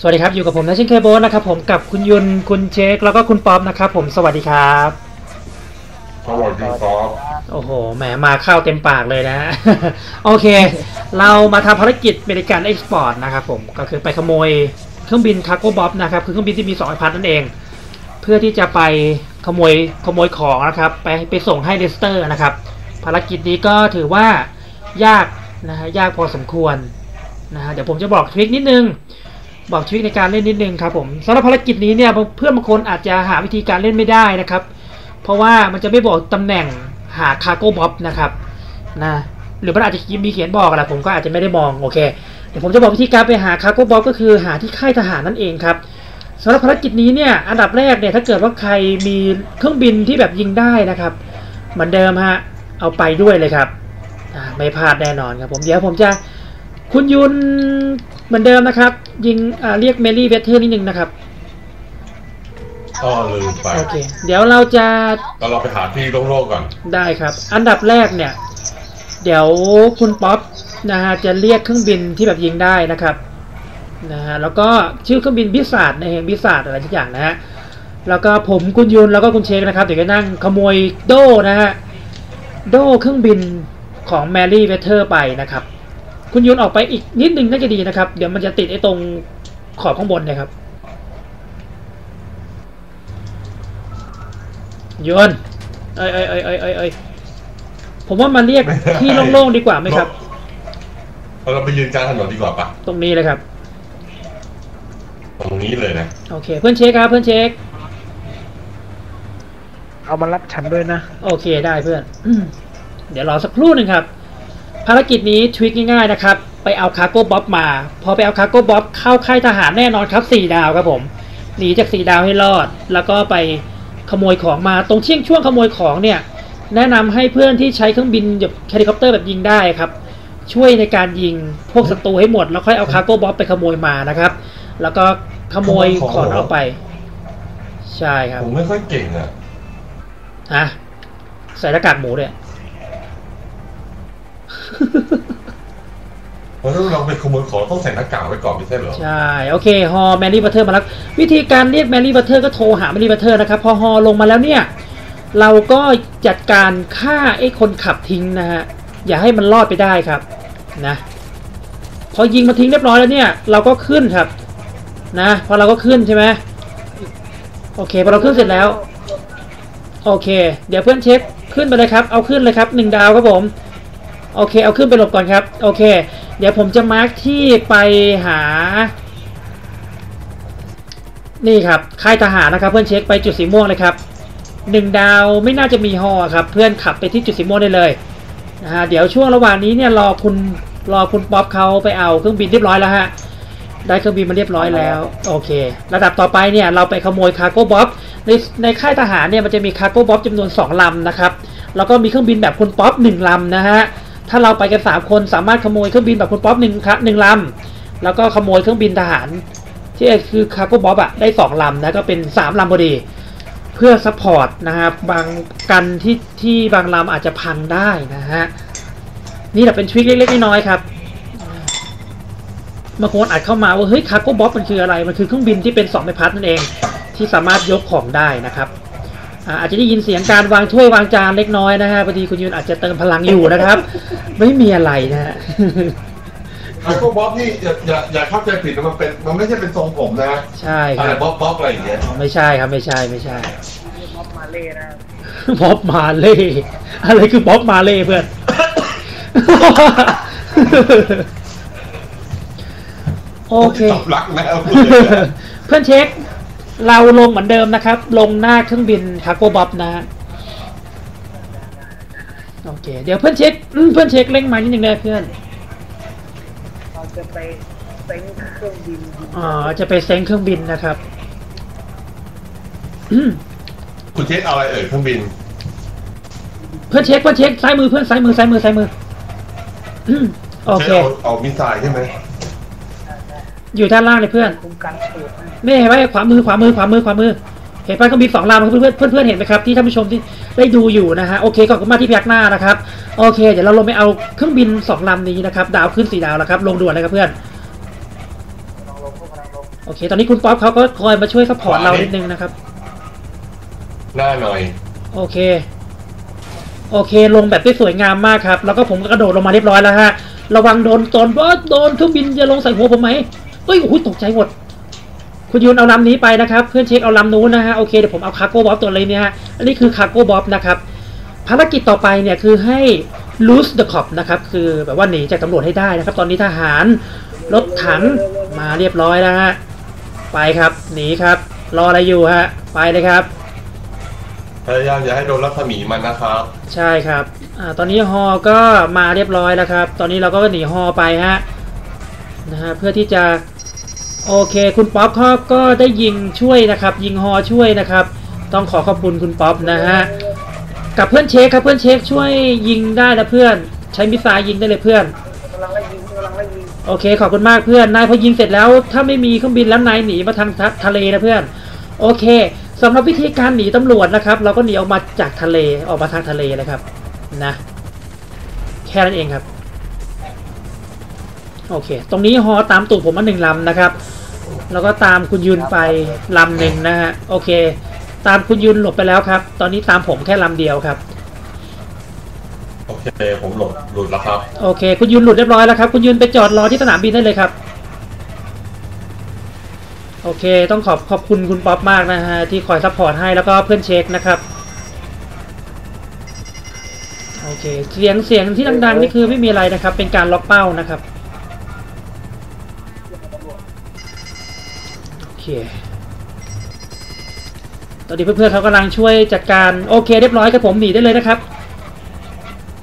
สวัสดีครับ อยู่กับผมนะเช่นเคยโบทนะครับผมกับคุณยุนคุณเชคแล้วก็คุณป๊อปนะครับผมสวัสดีครับสวัสดีครับโอ้โหแหมมาเข้าเต็มปากเลยนะ โอเค เรามาทำภารกิจเมริกันเอ็กซ์พอร์ตนะครับผมก็คือไปขโมยเครื่องบินคาร์โกบ๊อบนะครับคือเครื่องบินที่มี2พัดนั่นเอง เพื่อที่จะไปขโมยขโมยของนะครับ ไปไปส่งให้เลสเตอร์นะครับ ภารกิจนี้ก็ถือว่ายากนะฮะยากพอสมควรนะฮะเดี๋ยวผมจะบอกทริคนิดนึง บอกทริคในการเล่นนิดนึงครับผมสำหรับภารกิจนี้เนี่ยเพื่อนบางคนอาจจะหาวิธีการเล่นไม่ได้นะครับ เพราะว่ามันจะไม่บอกตำแหน่งหาคาร์โก้บ๊อบนะครับนะหรือมันอาจจะมีเขียนบอกแหละผมก็อาจจะไม่ได้มองโอเคเดี๋ยวผมจะบอกวิธีการไปหาคาร์โก้บ๊อบก็คือหาที่ค่ายทหารนั่นเองครับสำหรับภารกิจนี้เนี่ยอันดับแรกเนี่ยถ้าเกิดว่าใครมีเครื่องบินที่แบบยิงได้นะครับ เหมือนเดิมฮะเอาไปด้วยเลยครับไม่พลาดแน่นอนครับผมเดี๋ยวผมจะ คุณยุนเหมือนเดิมนะครับ ยิงอ่าเรียกเมลี่เวทเทอร์นิดนึงนะครับอ้อลืมไปโอเคเดี๋ยวเราจะก็เราไปหาที่โล่งๆก่อนได้ครับ อันดับแรกเนี่ย เดี๋ยวคุณป๊อปนะฮะจะเรียกเครื่องบินที่แบบยิงได้นะครับนะฮะแล้วก็ชื่อเครื่องบินบิสซาร์ดนะฮะบิสซาร์ดอะไรทุกอย่างนะฮะแล้วก็ผมคุณยุนแล้วก็คุณเชคนะครับเดี๋ยวจะนั่งขโมยโดนะฮะโดเครื่องบินของแมรี่เวเทอร์ไปนะครับ คุณยุนออกไปอีกนิดนึงน่าจะดีนะครับ เดี๋ยวมันจะติดไอ้ตรงขอบข้างบนเนะครับยุนเอ้ยเอ้ยเอ้ยเอ้ยเอ้ยเอ้ยผมว่ามาเรียกที่โล่งๆดีกว่าไหมครับเราไปยืนกลางถนนดีกว่าปะตรงนี้เลยครับ ตรงนี้เลยนะโอเค เพื่อนเช็คครับเพื่อนเช็คเอามารับฉันด้วยนะ โอเคได้เพื่อนอืมเดี๋ยวรอสักครู่หนึ่งครับ ภารกิจนี้ทวิคง่ายๆนะครับ ไปเอาคาร์โก้บ๊อบมา พอไปเอาคาร์โก้บ๊อบเข้าค่ายทหารแน่นอนครับสี่ดาวครับผมหนีจากสี่ดาวให้รอด แล้วก็ไปขโมยของมาตรงเชี่ยงช่วงขโมยของเนี่ยแนะนำให้เพื่อนที่ใช้เครื่องบินแบบเฮลิคอปเตอร์แบบยิงได้ครับ ช่วยในการยิงพวกศัตรูให้หมด แล้วค่อยเอาคาร์โก้บ๊อบไปขโมยมานะครับ แล้วก็ขโมยของเอาไป ใช่ครับผมไม่ค่อยเก่งอะฮะใส่หน้ากากหมูด้วย เพราะถ้าเราไปขโมยของต้องใส่หน้ากากไว้ก่อนไม่ใช่เหรอ ใช่ โอเค ฮอแมรี่บัตเทอร์มาแล้ววิธีการเรียกแมรี่บัตเทอร์ก็โทรหาแมรี่บัตเทอร์นะครับ พอฮอลงมาแล้วเนี่ย เราก็จัดการฆ่าไอ้คนขับทิ้งนะฮะ อย่าให้มันรอดไปได้ครับ นะ พอยิงมาทิ้งเรียบร้อยแล้วเนี่ย เราก็ขึ้นครับ นะ พอเราก็ขึ้นใช่ไหมโอเค พอเราขึ้นเสร็จแล้ว โอเค เดี๋ยวเพื่อนเช็คขึ้นไปเลยครับ เอาขึ้นเลยครับหนึ่งดาวครับผม โอเค เอาขึ้นไปหลบก่อนครับ โอเค เดี๋ยวผมจะมาร์คที่ไปหา นี่ครับ ค่ายทหารนะครับ เพื่อนเช็คไปจุดสีม่วงเลยครับหนึ่งดาวไม่น่าจะมีฮอครับ เพื่อนขับไปที่จุดสีม่วงได้เลยนะฮะเดี๋ยวช่วงระหว่างนี้เนี่ยรอคุณรอคุณป๊อปเขาไปเอาเครื่องบินเรียบร้อยแล้วฮะได้เครื่องบินมาเรียบร้อยแล้วโอเค ระดับต่อไปเนี่ยเราไปขโมยคาร์โก้บ๊อบในในค่ายทหารเนี่ยมันจะมีคาร์โก้บ๊อบจำนวน 2 ลำนะครับ แล้วก็มีเครื่องบินแบบคุณป๊อป1ลำนะฮะ ถ้าเราไปกัน3คนสามารถขโมยเครื่องบินแบบคุณป๊อปหนึ่งครับหนึ่งลำแล้วก็ขโมยเครื่องบินทหารที่คือคาร์โก้บ๊อบอะได้2ลำนะก็เป็น3ลำพอดี เพื่อซัพพอร์ตนะครับบางกันที่ที่บางลำอาจจะพังได้นะฮะนี่แหละเป็นทริคเล็กๆน้อยๆครับบางคนอาจเข้ามาว่าเฮ้ยคาร์โก้บ๊อบมันคืออะไร มันคือเครื่องบินที่เป็นสองใบพัดนั่นเอง ที่สามารถยกของได้นะครับ อ่าอาจจะได้ยินเสียงการวางถ้วยวางจานเล็กน้อยนะฮะพอดีคุณยุนอาจจะเติมพลังอยู่นะครับ ไม่มีอะไรนะฮะไอ้พวกบ๊อบนี่อย่าอย่าอย่าเข้าใจผิดนะมันเป็นมันไม่ใช่เป็นทรงผมนะใช่อะคไรรับบ๊อบบ๊อบอะไรอย่างเงี้ยไม่ใช่ครับไม่ใช่ไม่ใช่ม็อบมาเล่นะบ๊อบมาเล่อะไรคือบ๊อบมาเล่เพื่อน โอเค ตอบรักแมวเพื่อนเช็ค เราลงเหมือนเดิมนะครับ ลงหน้าเครื่องบินคาร์โกบ๊อบนะฮะโอเค เดี๋ยวเพื่อนเช็คอืมเพื่อนเช็คเร่งมานิดนึงนะเพื่อนเราจะไปเซ็งเครื่องบินยิงอ๋อจะไปเซ็งเครื่องบินนะครับอืมคุณเช็คเอาอะไรเอ่ยเครื่องบิน เพื่อนเช็คเพื่อนเช็คซ้ายมือเพื่อนซ้ายมือซ้ายมือซ้ายมืออืมโอเคช็เอาเอามิสไซล์ใช่ไหม อยู่ด้านล่างเลยเพื่อนคุ้มกันสูตรนะนี่เห็นไหมขวามือขวามือขวามือขวามือ เห็นปะก็มีสองลำเพื่อนเพื่อนเพื่อนๆเห็นไหมครับที่ท่านผู้ชมที่ได้ดูอยู่นะฮะโอเคขอบคุณมากที่พยักหน้านะครับโอเค เดี๋ยวเราลงไปเอาเครื่องบินสองลำนี้นะครับดาวขึ้นสี่ดาวแล้วครับลงด่วนเลยครับเพื่อนลองลงพวกกำลังลผมโอเค ตอนนี้คุณป๊อปเขาก็คอยมาช่วยซัพพอร์ตเรานิดนึงนะครับ หน้าหน่อย โอเค โอเค ลงแบบได้สวยงามมากครับ แล้วก็ผมก็กระโดดลงมาเรียบร้อยแล้วฮะ ระวังโดนตอนว่าโดนเครื่องบินจะลงใส่หัวผมไหม เอ้ยโอ้โหตกใจหมด คุณยูนเอาลำนี้ไปนะครับ เพื่อนเช็คเอาลำนู้นนะฮะ โอเค เดี๋ยวผมเอาคาร์โก้บ๊อบตัวเลยเนี่ยฮะ อันนี้คือคาร์โก้บ๊อบนะครับ ภารกิจต่อไปเนี่ยคือให้ lose the cop นะครับ คือแบบว่าหนีจากตำรวจให้ได้นะครับ ตอนนี้ทหารรถถังมาเรียบร้อยแล้วฮะ ไปครับ หนีครับ รออะไรอยู่ฮะ ไปเลยครับ พยายามอย่าให้โดนรัศมีมันนะครับ ใช่ครับ อ่า ตอนนี้ฮอก็มาเรียบร้อยแล้วครับ ตอนนี้เราก็หนีฮอไปฮะ นะฮะ เพื่อที่จะ โอเค คุณป๊อปเขาก็ได้ยิงช่วยนะครับ ยิงฮอช่วยนะครับ ต้องขอขอบคุณคุณป๊อปนะฮะกับเพื่อนเชคครับเพื่อนเชคช่วยยิงได้นะเพื่อน ใช้มิสไซล์ยิงได้เลยเพื่อนกำลังไล่ยิงกำลังไล่ยิงโอเคขอบคุณมากเพื่อนนายพอยิงเสร็จแล้ว ถ้าไม่มีเครื่องบินแล้วนายหนีมาทางทะทะเลนะเพื่อน โอเคสำหรับวิธีการหนีตำรวจนะครับ เราก็หนีออกมาจากทะเลออกมาทางทะเลเลยครับนะ แค่นั้นเองครับ โอเค ตรงนี้ฮอตามตูดผมมาหนึ่งลำนะครับ แล้วก็ตามคุณยุนไปลำหนึ่งนะฮะโอเค ตามคุณยุนหลบไปแล้วครับ ตอนนี้ตามผมแค่ลำเดียวครับ โอเค ผมหลบหลุดแล้วครับ โอเค คุณยุนหลุดเรียบร้อยแล้วครับ คุณยุนไปจอดรอที่สนามบินได้เลยครับ โอเค ต้องขอบขอบคุณคุณป๊อปมากนะฮะที่คอยซัพพอร์ตให้แล้วก็เพื่อนเช็คนะครับโอเคเสียงเสียงที่ดังๆนี่คือไม่มีอะไรนะครับ เป็นการล็อกเป้านะครับ เคตอนนี้เพื่อนๆเขากำลังช่วยจัดการโอเค เรียบร้อยครับผมหนีได้เลยนะครับ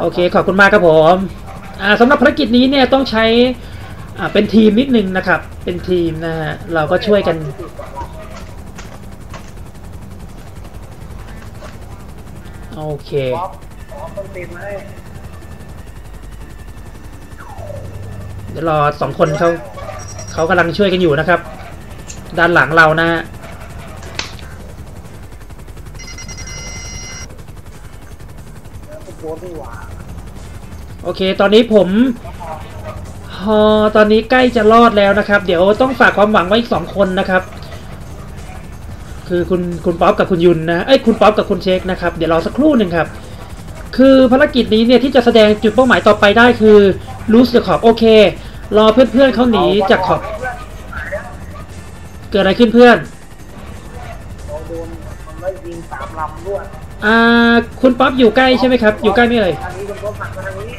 โอเคขอบคุณมากครับผมอ่าสำหรับภารกิจนี้เนี่ยต้องใช้อ่าเป็นทีมนิดนึงนะครับ เป็นทีมนะฮะเราก็ช่วยกัน โอเคป๊อปป๊อปต้องเต็มให้เดี๋ยวรอสองคนเขาเขากำลังช่วยกันอยู่นะครับ ด้านหลังเรานะโอเค ตอนนี้ผมฮอตอนนี้ใกล้จะรอดแล้วนะครับ เดี๋ยวต้องฝากความหวังไว้อีกสองคนนะครับ คือคุณคุณป๊อปกับคุณยุนนะเอ้ยคุณป๊อปกับคุณเช็คนะครับ เดี๋ยวรอสักครู่หนึ่งครับ คือภารกิจนี้เนี่ยที่จะแสดงจุดเป้าหมายต่อไปได้คือ lose the cop โอเค รอเพื่อนๆเขาหนีจากขอบ กิดอะไรขึ้นเพื่อนเราโดนมันไล่ยิงสามลำด้วยอ่าคุณป๊อปอยู่ใกล้ใช่ไหมครับ อยู่ใกล้ไหมเอ่ยทางนี้คุณป๊อปหันมาทางนี้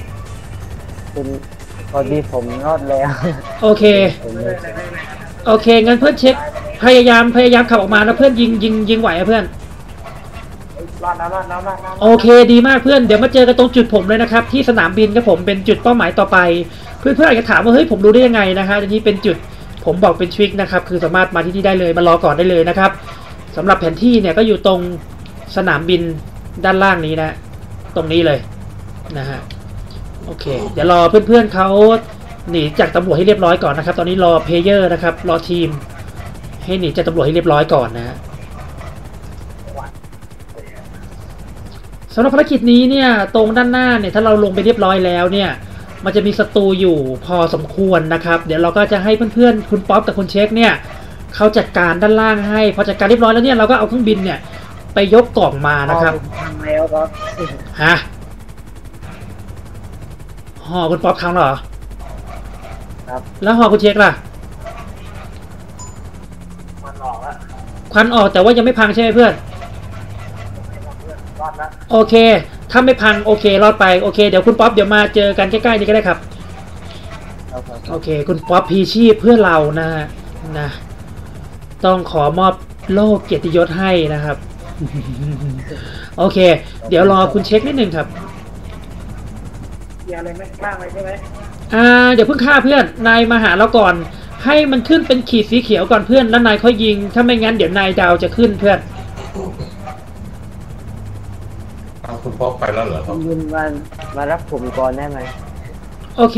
คุณพอดีผมรอดแล้วโอเค ผมไม่เลไม่ยไม่ไม่โอเคงั้นเพื่อนเช็ค พยายามพยายามขับออกมาแล้วเพื่อนยิงยิงยิงไหวอะเพื่อน รอดแล้วรอดแล้วรอดแล้วโอเคดีมากเพื่อนเดี๋ยวมาเจอกันตรงจุดผมเลยนะครับ ที่สนามบินครับผมเป็นจุดเป้าหมายต่อไป เพื่อนเพื่อนอาจจะถามว่าเฮ้ยผมรู้ได้ยังไงนะฮะอันนี้เป็นจุด ผมบอกเป็นทริคนะครับ คือสามารถมาที่นี่ได้เลยมารอก่อนได้เลยนะครับสำหรับแผนที่เนี่ยก็อยู่ตรงสนามบินด้านล่างนี้นะ ตรงนี้เลยนะฮะโอเค เดี๋ยวรอเพื่อนๆเขาหนีจากตำรวจให้เรียบร้อยก่อนนะครับ ตอนนี้รอเพเยอร์นะครับ รอทีม ให้หนีจากตำรวจให้เรียบร้อยก่อนนะฮะสำหรับภารกิจนี้เนี่ยตรงด้านหน้าเนี่ยถ้าเราลงไปเรียบร้อยแล้วเนี่ย มันจะมีศัตรูอยู่พอสมควรนะครับ เดี๋ยวเราก็จะให้เพื่อนๆ คุณป๊อปกับคุณเช็คเนี่ยเขาจัดการด้านล่างให้ พอจัดการเรียบร้อยแล้วเนี่ยเราก็เอาเครื่องบินเนี่ยไปยกกล่องมานะครับผมพังแล้วครับฮะหอคุณป๊อปครั้งเหรอครับแล้วหอคุณเช็คล่ะมันออกแล้วควันออกแต่ว่ายังไม่พังใช่ไหมเพื่อนรอดแล้วโอเค ถ้าไม่พังโอเครอดไปโอเคเดี๋ยวคุณป๊อปเดี๋ยวมาเจอกันใกล้ๆนี้ก็ได้ครับเอาครับโอเค คุณป๊อปพีชีพเพื่อเรานะฮะนะต้องขอมอบโล่เกียรติยศให้นะครับ โอเค เดี๋ยวรอคุณเช็คนิดหนึ่งครับเกียร์อะไรไหมล่างเลยใช่ไหมอ่าเดี๋ยวเพิ่งฆ่าเพื่อนนายมาหาเราก่อน ให้มันขึ้นเป็นขีดสีเขียวก่อนเพื่อนแล้วนายค่อยยิง ถ้าไม่งั้นเดี๋ยวนายดาวจะขึ้นเพื่อน เอาคุณป๊อปไปแล้วเหรอคคุรับณยุนมามารับผมก่อนได้ไหมโอเค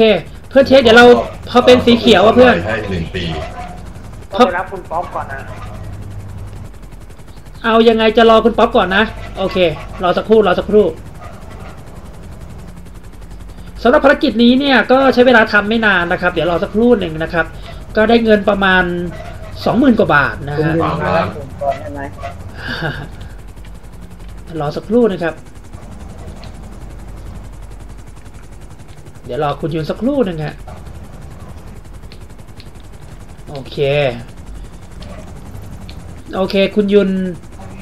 เพื่อนเช็คเดี๋ยวเราพอเป็นสีเขียวอะเพื่อน ให้หนึ่งปีต้องไปรับคุณป๊อปก่อนนะเอายังไงจะรอคุณป๊อปก่อนนะ โอเค รอสักครู่รอสักครู่สำหรับภารกิจนี้เนี่ยก็ใช้เวลาทำไม่นานนะครับ เดี๋ยวรอสักครู่หนึ่งนะครับ ก็ได้เงินประมาณสองหมื่นกว่าบาทนะคุณฮะยืนมารับผมก่อนได้ไหมรอสักครู่นะครับ เดี๋ยวรอคุณยุนสักครู่หนึงฮะโอเค โอเค คุณยุน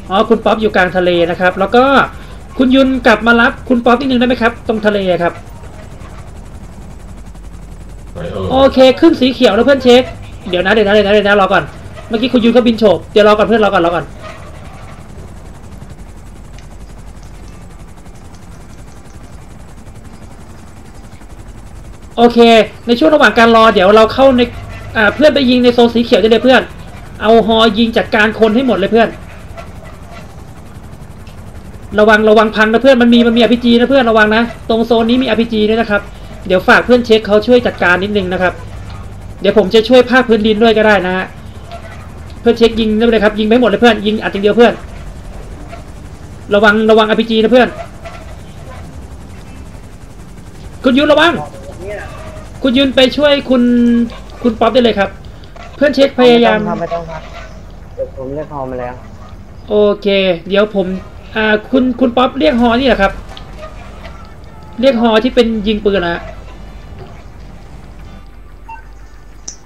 อ๋อคุณป๊อปอยู่กลางทะเลนะครับ แล้วก็คุณยุนกลับมารับคุณป๊อปนิดนึงได้ไหมครับ ตรงทะเลครับไหนเออโอเค ขึ้นสีเขียวแล้วเพื่อนเช็ค เดี๋ยวนะเดี๋ยวนะเดี๋ยวนะเดี๋ยวนะรอก่อน เมื่อกี้คุณยุนก็บินโฉบเดี๋ยวรอก่อนเพื่อนรอก่อนรอก่อน โอเค ในช่วงระหว่างการรอเดี๋ยวเราเข้าในเพื่อนไปยิงในโซนสีเขียวได้เลยเพื่อน เอาฮอยิงจัดการคนให้หมดเลยเพื่อน ระวังระวังพังนะเพื่อนมันมีมันมีอภิจีนะเพื่อนระวังนะ ตรงโซนนี้มีอภิจีด้วยนะครับ เดี๋ยวฝากเพื่อนเช็คเขาช่วยจัดการนิดนึงนะครับ เดี๋ยวผมจะช่วยภาคพื้นดินด้วยก็ได้นะฮะ เพื่อนเช็คยิงได้เลยครับยิงไปหมดเลยเพื่อนยิงอัดอย่างเดียวเพื่อน ระวังระวังอภิจีนะเพื่อน คุณยุนระวัง คุณยุนไปช่วยคุณคุณป๊อปได้เลยครับ เพื่อนเช็คพยายามไต้องทำไม่ต้องทำเดี๋ยวผมเรียกฮอมาแล้ว โอเค เดี๋ยวผมอ่าคุณคุณป๊อปเรียกฮอนี่แหละครับ เรียกฮอที่เป็นยิงปืนนะฮะ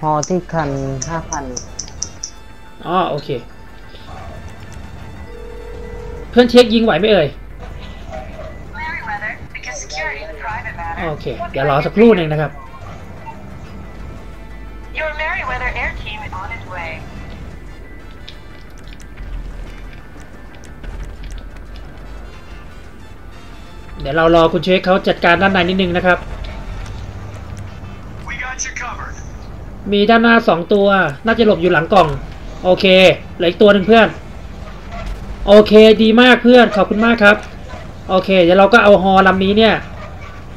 ฮอที่คันห้าพันอ๋อโอเค เพื่อนเช็คยิงไหวไหมเอ่ย Merryweather, because security is a private โอ matter. เค เดี๋ยวรอสักครู่หนึ่งนะครับ เดี๋ยวเรารอคุณเชคเขาจัดการด้านในนิดนึงนะครับ มีด้านหน้าสองตัว น่าจะหลบอยู่หลังกล่อง โอเคเหลืออีกตัวหนึ่งเพื่อน โอเคดีมากเพื่อน ขอบคุณมากครับ โอเค เดี๋ยวเราก็เอาฮอลำนี้เนี่ย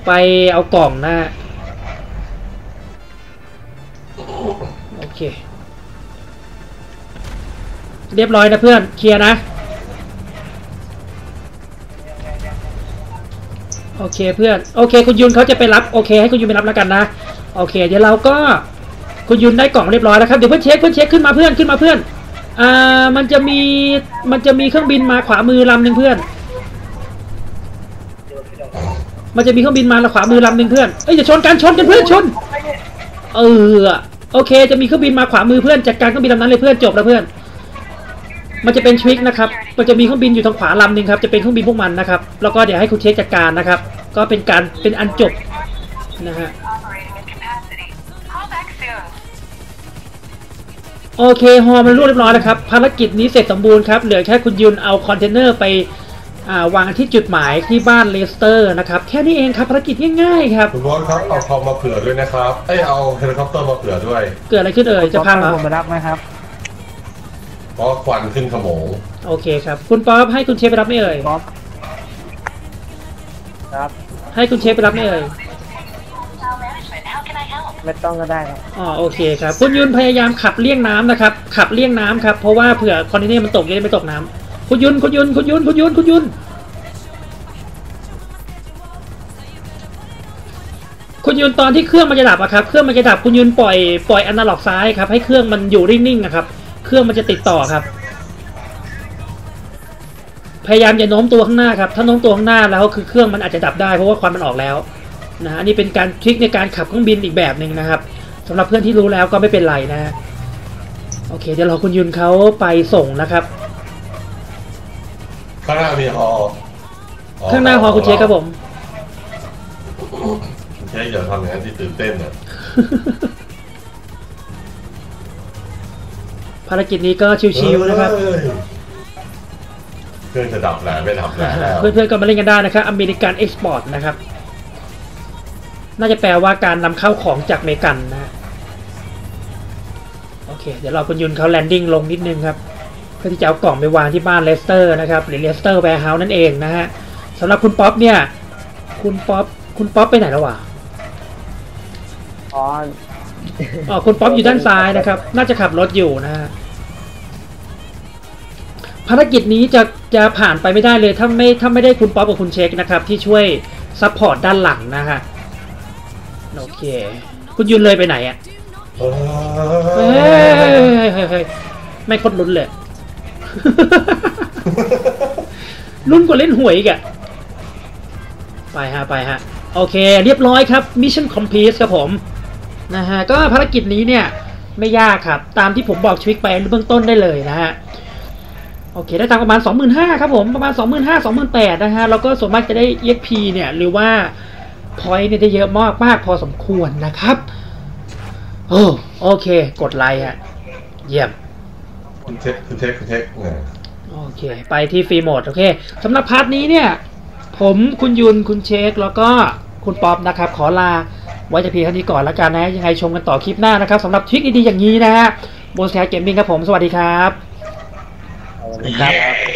ไปเอากล่องนะโอเค เรียบร้อยนะเพื่อน เคลียร์นะ โอเคเพื่อนโอเค คุณยุนเขาจะไปรับโอเค ให้คุณยุนไปรับแล้วกันนะโอเค เดี๋ยวเราก็คุณยุนได้กล่องเรียบร้อยแล้วครับเดี๋ยวเพื่อนเช็คเพื่อนเช็คขึ้นมาเพื่อนขึ้นมาเพื่อนอ่ามันจะมีมันจะมีเครื่องบินมาขวามือลำหนึ่งเพื่อน มันจะมีเครื่องบินมาขวามือลำหนึ่งเพื่อนเอ้ยอย่าชนกันชนกันเพื่อนชน เออโอเค จะมีเครื่องบินมาขวามือเพื่อนจัดการเครื่องบินลำนั้นเลยเพื่อนจบแล้วเพื่อน มันจะเป็นทริคนะครับ มันจะมีเครื่องบินอยู่ทางขวาลำหนึ่งครับ จะเป็นเครื่องบินพวกมันนะครับ แล้วก็เดี๋ยวให้คุณเช็คจัดการนะครับ ก็เป็นการเป็นอันจบนะฮะ Operating at capacity. Call back soon. โอเคฮอมันรวดเรียบร้อยนะครับ ภารกิจนี้เสร็จสมบูรณ์ครับ เหลือแค่คุณยุนเอาคอนเทนเนอร์ไปอ่าวางที่จุดหมายที่บ้านเลสเตอร์นะครับ แค่นี้เองครับภารกิจง่ายๆครับคุณบอสครับเอาคอมมาเผื่อด้วยนะครับ เอ้ยเอาเฮลิคอปเตอร์มาเผื่อด้วย เกิดอะไรขึ้นเอ่ย จะพังเหรอผมไปรับไหมครับเพ ราะควันขึ้นขโมงโอเคครับ คุณป๊อปให้คุณเชฟไปรับไม่เอ่ยป๊อปครับ ให้คุณเชฟไปรับไม่เอ่ย Hotel management, how can I help? ไม่ต้องก็ได้ครับ อ๋อโอเคครับ คุณยุนพยายามขับเลี่ยงน้ำนะครับ ขับเลี่ยงน้ำครับ เพราะว่าเผื่อคอนเทนเนอร์มันตกจะได้ไม่ตกน้ำคุณยุนคุณยุนคุณยุนคุณยุนคุณยุนคุณยุนตอนที่เครื่องมันจะดับอะครับ เครื่องมันจะดับคุณยุนปล่อยปล่อยอนาล็อกซ้ายครับให้เครื่องมันอยู่นิ่งๆนะครับ เครื่องมันจะติดต่อครับ พยายามอย่าโน้มตัวข้างหน้าครับ ถ้าโน้มตัวข้างหน้าแล้วคือเครื่องมันอาจจะดับได้เพราะว่าควันมันออกแล้วนะอันนี้เป็นการทริคในการขับเครื่องบินอีกแบบหนึ่งนะครับสำหรับเพื่อนที่รู้แล้วก็ไม่เป็นไรนะฮะโอเค เดี๋ยวรอคุณยุนเขาไปส่งนะครับข้างหน้ามีฮอข้างหน้าฮอคุณเชคครับผมคุณเชคอย่าทำอย่างนั้นที่ตื่นเต้นอะ ภารกิจนี้ก็ชิวๆนะครับเอ้ยเครื่องจะดับแหละไม่ดับแหละแล้วเพื่อนๆก็มาเล่นกันได้นะครับอเมริกันเอ็กซ์พอร์ตนะครับ น่าจะแปลว่าการนำเข้าของจากอเมริกันนะฮะโอเค เดี๋ยวรอคุณยุนเขาแลนดิ้งลงนิดนึงครับ เพื่อที่จะเอากล่องไปวางที่บ้านเลสเตอร์นะครับหรือเลสเตอร์แวร์เฮาส์นั่นเองนะฮะสำหรับคุณป๊อปเนี่ย คุณป๊อปคุณป๊อปไปไหนแล้ววะอ๋ออ๋อคุณป๊อปอยู่ด้านซ้ายนะครับ น่าจะขับรถอยู่นะฮะ ภารกิจนี้จะจะผ่านไปไม่ได้เลยถ้าไม่ถ้าไม่ได้คุณป๊อปกับคุณเช็คนะครับที่ช่วยซัพพอร์ตด้านหลังนะฮะโอเค คุณยุนเลยไปไหนอะเฮ้ยเฮ้ยเฮ้ยไม่คตรลุ้นเลยลุ้นกว่าเล่นหวยอีกอะไปฮะไปฮะโอเค เรียบร้อยครับมิชชั่นคอมพลีทครับผมนะฮะก็ภารกิจนี้เนี่ยไม่ยากครับ ตามที่ผมบอกทริคไปเบื้องต้นได้เลยนะฮะ โอเค ได้ตังค์ประมาณ 25,000ครับผมประมาณ 25,000 28,000นะฮะแล้วก็ส่วนมากจะได้ EXP เนี่ยหรือว่า point เนี่ยได้เยอะมากมากพอสมควรนะครับโอ้โอเค กดไลค์ฮะเยี่ยมคุณเทคคุณเทคคุณเทคเนี่ยโอเค ไปที่ฟรีโหมด โอเคสำหรับพาร์ทนี้เนี่ย ผมคุณยุนคุณเชค แล้วก็คุณป๊อปนะครับ ขอลาไว้จะเพียงเท่านี้ก่อนแล้วกันนะ ยังไงชมกันต่อคลิปหน้านะครับสำหรับทริคดีๆอย่างนี้นะฮะโบสแคร์เกมมิ่งครับผม สวัสดีครับ ครับ